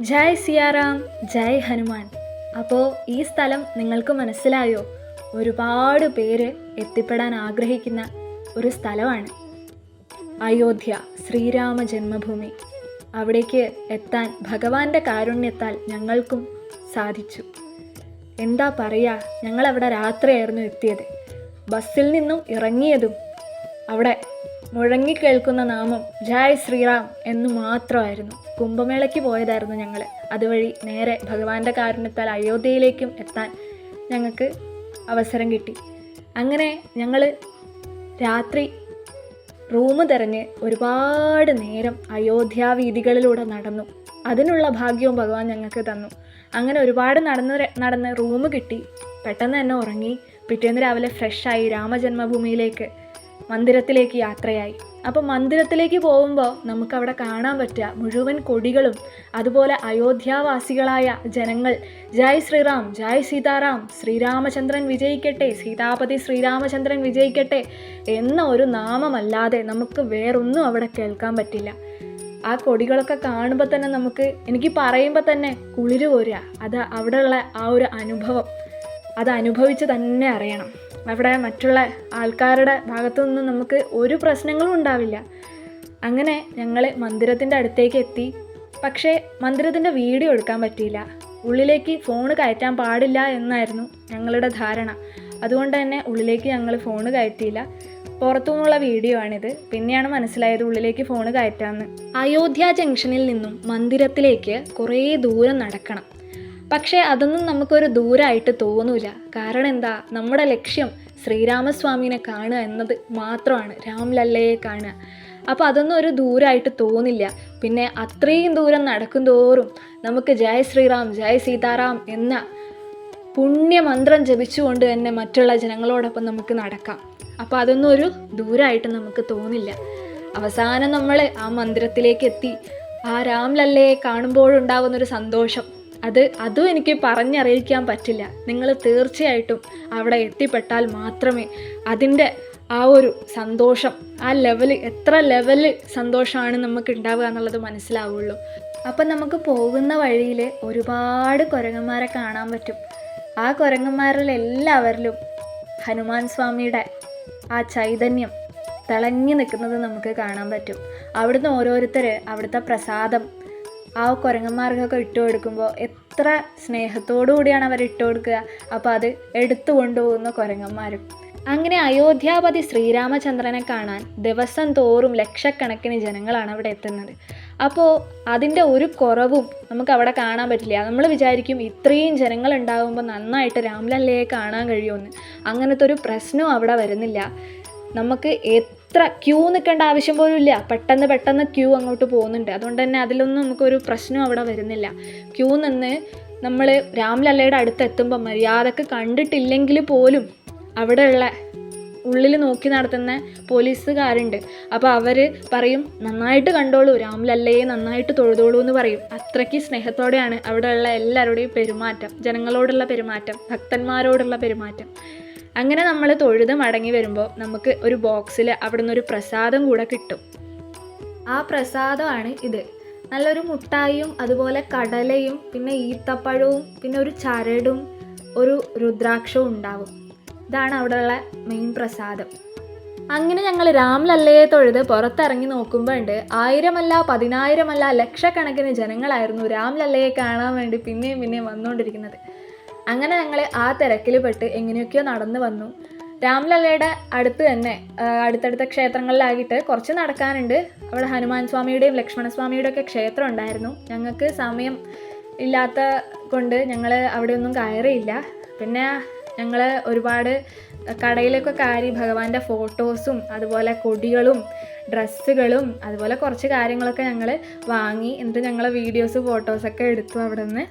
ജയ് സിയാറാം ജയ് ഹനുമാൻ. അപ്പോൾ ഈ സ്ഥലം നിങ്ങൾക്ക് മനസ്സിലായോ? ഒരുപാട് പേര് എത്തിപ്പെടാൻ ആഗ്രഹിക്കുന്ന ഒരു സ്ഥലമാണ് അയോധ്യ ശ്രീരാമ ജന്മഭൂമി. അവിടേക്ക് എത്താൻ ഭഗവാന്റെ കാരുണ്യത്താൽ ഞങ്ങൾക്കും സാധിച്ചു. എന്താ പറയുക ഞങ്ങളവിടെ രാത്രിയായിരുന്നു എത്തിയത്. ബസ്സിൽ നിന്നും ഇറങ്ങിയതും അവിടെ മുഴങ്ങിക്കേൾക്കുന്ന നാമം ജയ് ശ്രീറാം എന്ന് മാത്രമായിരുന്നു. കുംഭമേളയ്ക്ക് പോയതായിരുന്നു ഞങ്ങൾ അതുവഴി നേരെ ഭഗവാന്റെ കാരണത്താൽ അയോധ്യയിലേക്കും എത്താൻ ഞങ്ങൾക്ക് അവസരം കിട്ടി. അങ്ങനെ ഞങ്ങൾ രാത്രി റൂം തിരഞ്ഞ് ഒരുപാട് നേരം അയോധ്യ വീതികളിലൂടെ നടന്നു. അതിനുള്ള ഭാഗ്യവും ഭഗവാൻ ഞങ്ങൾക്ക് തന്നു. അങ്ങനെ ഒരുപാട് നടന്ന് നടന്ന് റൂം കിട്ടി. പെട്ടെന്ന് തന്നെ ഉറങ്ങി. പിറ്റേന്ന് രാവിലെ ഫ്രഷായി രാമജന്മഭൂമിയിലേക്ക് മന്ദിരത്തിലേക്ക് യാത്രയായി. അപ്പോൾ മന്ദിരത്തിലേക്ക് പോകുമ്പോൾ നമുക്കവിടെ കാണാൻ പറ്റുക മുഴുവൻ കൊടികളും അതുപോലെ അയോധ്യാവാസികളായ ജനങ്ങൾ. ജയ് ശ്രീറാം ജയ് സീതാറാം ശ്രീരാമചന്ദ്രൻ വിജയിക്കട്ടെ സീതാപതി ശ്രീരാമചന്ദ്രൻ വിജയിക്കട്ടെ എന്ന ഒരു നാമമല്ലാതെ നമുക്ക് വേറൊന്നും അവിടെ കേൾക്കാൻ പറ്റില്ല. ആ കൊടികളൊക്കെ കാണുമ്പോൾ തന്നെ നമുക്ക് എനിക്ക് പറയുമ്പോൾ തന്നെ കുളിര് പോരുക അത് അവിടെയുള്ള ആ ഒരു അനുഭവം. അത് അനുഭവിച്ച് തന്നെ അറിയണം. അവിടെ മറ്റുള്ള ആൾക്കാരുടെ ഭാഗത്തുനിന്നും നമുക്ക് ഒരു പ്രശ്നങ്ങളും ഉണ്ടാവില്ല. അങ്ങനെ ഞങ്ങൾ മന്ദിരത്തിന്റെ അടുത്തേക്ക് എത്തി. പക്ഷേ മന്ദിരത്തിന്റെ വീഡിയോ എടുക്കാൻ പറ്റിയില്ല. ഉള്ളിലേക്ക് ഫോൺ കയറ്റാൻ പാടില്ല എന്നായിരുന്നു ഞങ്ങളുടെ ധാരണ. അതുകൊണ്ട് തന്നെ ഉള്ളിലേക്ക് ഞങ്ങൾ ഫോൺ കയറ്റിയില്ല. പുറത്തു നിന്നുള്ള വീഡിയോ ആണിത്. പിന്നെയാണ് മനസ്സിലായത് ഉള്ളിലേക്ക് ഫോൺ കയറ്റാമെന്ന് അയോധ്യ ജംഗ്ഷനിൽ നിന്നും മന്ദിരത്തിലേക്ക് കുറേ ദൂരം നടക്കണം. പക്ഷേ അതൊന്നും നമുക്കൊരു ദൂരമായിട്ട് തോന്നൂല. കാരണം എന്താ? നമ്മുടെ ലക്ഷ്യം ശ്രീരാമസ്വാമിനെ കാണുക എന്നത് മാത്രമാണ്. രാംലല്ലയെ കാണുക. അപ്പോൾ അതൊന്നും ഒരു ദൂരമായിട്ട് തോന്നില്ല. പിന്നെ അത്രയും ദൂരം നടക്കും തോറും നമുക്ക് ജയ ശ്രീറാം ജയ സീതാറാം എന്ന പുണ്യമന്ത്രം ജപിച്ചുകൊണ്ട് തന്നെ മറ്റുള്ള ജനങ്ങളോടൊപ്പം നമുക്ക് നടക്കാം. അപ്പോൾ അതൊന്നും ഒരു ദൂരമായിട്ട് നമുക്ക് തോന്നില്ല. അവസാനം നമ്മൾ ആ മന്ദിരത്തിലേക്ക് എത്തി ആ രാംലല്ലയെ കാണുമ്പോഴുണ്ടാകുന്നൊരു സന്തോഷം. അത് അതും എനിക്ക് പറഞ്ഞറിയിക്കാൻ പറ്റില്ല. നിങ്ങൾ തീർച്ചയായിട്ടും അവിടെ എത്തിപ്പെട്ടാൽ മാത്രമേ അതിന്റെ ആ ഒരു സന്തോഷം ആ ലെവൽ എത്ര ലെവൽ സന്തോഷമാണ് നമുക്ക് ഉണ്ടാവുക എന്നുള്ളത് മനസ്സിലാവുള്ളൂ. അപ്പം നമുക്ക് പോകുന്ന വഴിയിൽ ഒരുപാട് കുരങ്ങന്മാരെ കാണാൻ പറ്റും. ആ കുരങ്ങന്മാരിൽ എല്ലാവരിലും ഹനുമാൻ സ്വാമിയുടെ ആ ചൈതന്യം തിളങ്ങി നിൽക്കുന്നത് നമുക്ക് കാണാൻ പറ്റും. അവിടുന്ന് ഓരോരുത്തർ അവിടുത്തെ പ്രസാദം ആ കുരങ്ങന്മാർക്കൊക്കെ ഇട്ട് കൊടുക്കുമ്പോൾ എത്ര സ്നേഹത്തോടു കൂടിയാണ് അവർ ഇട്ട് കൊടുക്കുക. അപ്പോൾ അത് എടുത്തു കൊണ്ടുപോകുന്ന കുരങ്ങന്മാരും. അങ്ങനെ അയോധ്യാപതി ശ്രീരാമചന്ദ്രനെ കാണാൻ ദിവസം തോറും ലക്ഷക്കണക്കിന് ജനങ്ങളാണ് അവിടെ എത്തുന്നത്. അപ്പോൾ അതിന്റെ ഒരു കുറവും നമുക്ക് അവിടെ കാണാൻ പറ്റില്ല. നമ്മൾ വിചാരിക്കും ഇത്രയും ജനങ്ങൾ ഉണ്ടാകുമ്പോൾ നന്നായിട്ട് രാംലല്ലയെ കാണാൻ കഴിയുമെന്ന്. അങ്ങനത്തെ ഒരു പ്രശ്നവും അവിടെ വരുന്നില്ല. നമുക്ക് എത്ര ക്യൂ നിൽക്കേണ്ട ആവശ്യം പോലും ഇല്ല. പെട്ടെന്ന് പെട്ടെന്ന് ക്യൂ അങ്ങോട്ട് പോകുന്നുണ്ട്. അതുകൊണ്ട് തന്നെ അതിലൊന്നും നമുക്കൊരു പ്രശ്നം അവിടെ വരുന്നില്ല. ക്യൂ നിന്ന് നമ്മൾ രാംലല്ലയുടെ അടുത്ത് എത്തുമ്പോൾ മര്യാദയ്ക്ക് കണ്ടിട്ടില്ലെങ്കിൽ പോലും അവിടെയുള്ള ഉള്ളിൽ നോക്കി നടത്തുന്ന പോലീസുകാരുണ്ട്. അപ്പോൾ അവർ പറയും നന്നായിട്ട് കണ്ടോളൂ രാംലല്ലയെ നന്നായിട്ട് തൊഴുതോളൂ എന്ന് പറയും. അത്രയ്ക്ക് സ്നേഹത്തോടെയാണ് അവിടെയുള്ള എല്ലാവരുടെയും പെരുമാറ്റം ജനങ്ങളോടുള്ള പെരുമാറ്റം ഭക്തന്മാരോടുള്ള പെരുമാറ്റം. അങ്ങനെ നമ്മൾ തൊഴുത് മടങ്ങി വരുമ്പോൾ നമുക്ക് ഒരു ബോക്സിൽ അവിടെ നിന്നൊരു പ്രസാദം കൂടെ കിട്ടും. ആ പ്രസാദമാണ് ഇത്. നല്ലൊരു മുട്ടായിയും അതുപോലെ കടലയും പിന്നെ ഈത്തപ്പഴവും പിന്നെ ഒരു ചരടും ഒരു രുദ്രാക്ഷവും ഉണ്ടാവും. ഇതാണ് അവിടെയുള്ള മെയിൻ പ്രസാദം. അങ്ങനെ ഞങ്ങൾ രാംലല്ലയെ തൊഴുത് പുറത്തിറങ്ങി നോക്കുമ്പോൾ ഉണ്ട് ആയിരമല്ല പതിനായിരമല്ല ലക്ഷക്കണക്കിന് ജനങ്ങളായിരുന്നു രാംലല്ലയെ കാണാൻ വേണ്ടി പിന്നെയും പിന്നെയും വന്നുകൊണ്ടിരിക്കുന്നത് അങ്ങനെ ഞങ്ങൾ ആ തിരക്കിൽ പെട്ട് എങ്ങനെയൊക്കെയോ നടന്നു വന്നു. രാംലല്ലയുടെ അടുത്ത് തന്നെ അടുത്തടുത്ത ക്ഷേത്രങ്ങളിലായിട്ട് കുറച്ച് നടക്കാനുണ്ട്. അവിടെ ഹനുമാൻ സ്വാമിയുടെയും ലക്ഷ്മണസ്വാമിയുടെയും ഒക്കെ ക്ഷേത്രം ഉണ്ടായിരുന്നു. ഞങ്ങൾക്ക് സമയം ഇല്ലാത്ത കൊണ്ട് ഞങ്ങൾ അവിടെ ഒന്നും കയറിയില്ല. പിന്നെ ഞങ്ങൾ ഒരുപാട് കടയിലൊക്കെ കയറി ഭഗവാന്റെ ഫോട്ടോസും അതുപോലെ കൊടികളും ഡ്രസ്സുകളും അതുപോലെ കുറച്ച് കാര്യങ്ങളൊക്കെ ഞങ്ങൾ വാങ്ങി. എന്നിട്ട് ഞങ്ങൾ വീഡിയോസ് ഫോട്ടോസൊക്കെ എടുത്തു അവിടെ നിന്ന്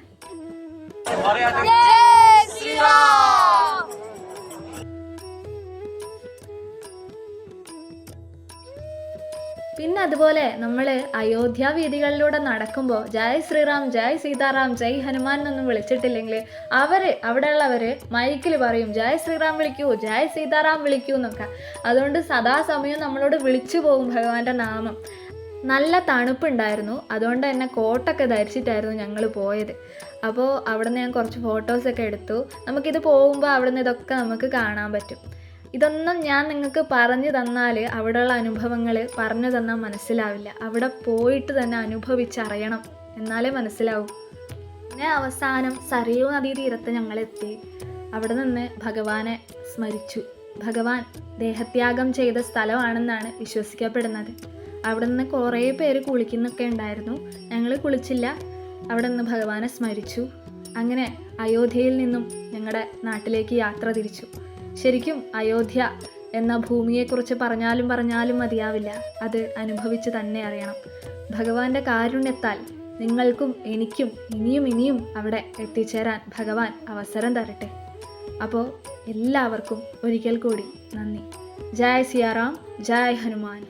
പിന്നെ അതുപോലെ നമ്മൾ അയോധ്യ വീതികളിലൂടെ നടക്കുമ്പോൾ ജയ് ശ്രീറാം ജയ് സീതാറാം ജയ് ഹനുമാൻ എന്നൊന്നും വിളിച്ചിട്ടില്ലെങ്കിൽ അവർ അവിടെയുള്ളവർ മൈക്കിൽ പറയും ജയ് ശ്രീറാം വിളിക്കൂ ജയ് സീതാറാം വിളിക്കൂ എന്നൊക്കെ. അതുകൊണ്ട് സദാസമയം നമ്മളോട് വിളിച്ചു പോകും ഭഗവാന്റെ നാമം. നല്ല തണുപ്പുണ്ടായിരുന്നു. അതുകൊണ്ട് തന്നെ കോട്ടൊക്കെ ധരിച്ചിട്ടായിരുന്നു ഞങ്ങൾ പോയത്. അപ്പോൾ അവിടെ നിന്ന് ഞാൻ കുറച്ച് ഫോട്ടോസൊക്കെ എടുത്തു. നമുക്കിത് പോകുമ്പോൾ അവിടെ നിന്ന് ഇതൊക്കെ നമുക്ക് കാണാൻ പറ്റും. ഇതൊന്നും ഞാൻ നിങ്ങൾക്ക് പറഞ്ഞു തന്നാൽ അവിടെയുള്ള അനുഭവങ്ങൾ പറഞ്ഞു തന്നാൽ മനസ്സിലാവില്ല. അവിടെ പോയിട്ട് തന്നെ അനുഭവിച്ചറിയണം. എന്നാലേ മനസ്സിലാവൂ. പിന്നെ അവസാനം സരയൂ നദീതീരത്ത് ഞങ്ങളെത്തി. അവിടെ നിന്ന് ഭഗവാനെ സ്മരിച്ചു. ഭഗവാൻ ദേഹത്യാഗം ചെയ്ത സ്ഥലമാണെന്നാണ് വിശ്വസിക്കപ്പെടുന്നത്. അവിടെ നിന്ന് കുറേ പേര് കുളിക്കുന്നൊക്കെ ഉണ്ടായിരുന്നു. ഞങ്ങൾ കുളിച്ചില്ല. അവിടെ നിന്ന് ഭഗവാനെ സ്മരിച്ചു. അങ്ങനെ അയോധ്യയിൽ നിന്നും ഞങ്ങളുടെ നാട്ടിലേക്ക് യാത്ര തിരിച്ചു. ശരിക്കും അയോധ്യ എന്ന ഭൂമിയെക്കുറിച്ച് പറഞ്ഞാലും പറഞ്ഞാലും മതിയാവില്ല. അത് അനുഭവിച്ച് തന്നെ അറിയണം. ഭഗവാന്റെ കാരുണ്യത്താൽ നിങ്ങൾക്കും എനിക്കും ഇനിയും ഇനിയും അവിടെ എത്തിച്ചേരാൻ ഭഗവാൻ അവസരം തരട്ടെ. അപ്പോൾ എല്ലാവർക്കും ഒരിക്കൽ കൂടി നന്ദി. ജയ് സിയാറാം. ജയ് ഹനുമാൻ.